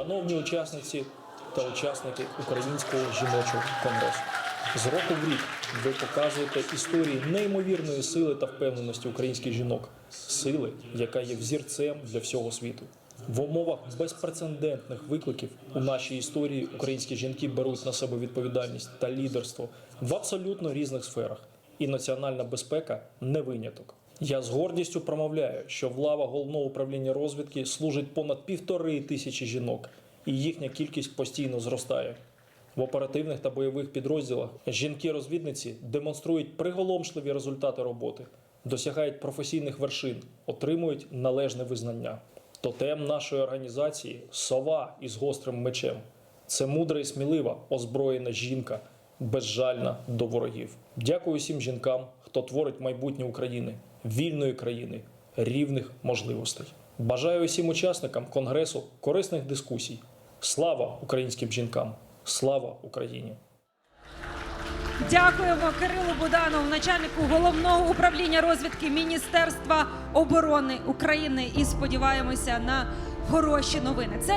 Шановні учасниці та учасники Українського жіночого конгресу, з року в рік ви показуєте історії неймовірної сили та впевненості українських жінок, сили, яка є взірцем для всього світу. В умовах безпрецедентних викликів у нашій історії українські жінки беруть на себе відповідальність та лідерство в абсолютно різних сферах, і національна безпека не виняток. Я з гордістю промовляю, що в лава головного управління розвідки служить понад півтори тисячі жінок, і їхня кількість постійно зростає. В оперативних та бойових підрозділах жінки-розвідниці демонструють приголомшливі результати роботи, досягають професійних вершин, отримують належне визнання. Тотем нашої організації сова із гострим мечем. Це мудра і смілива, озброєна жінка, безжальна до ворогів. Дякую всім жінкам, хто творить майбутнє України, вільної країни, рівних можливостей. Бажаю усім учасникам конгресу корисних дискусій. Слава українським жінкам! Слава Україні! Дякуємо Кирилу Буданову, начальнику головного управління розвідки Міністерства оборони України. І сподіваємося на хороші новини. Це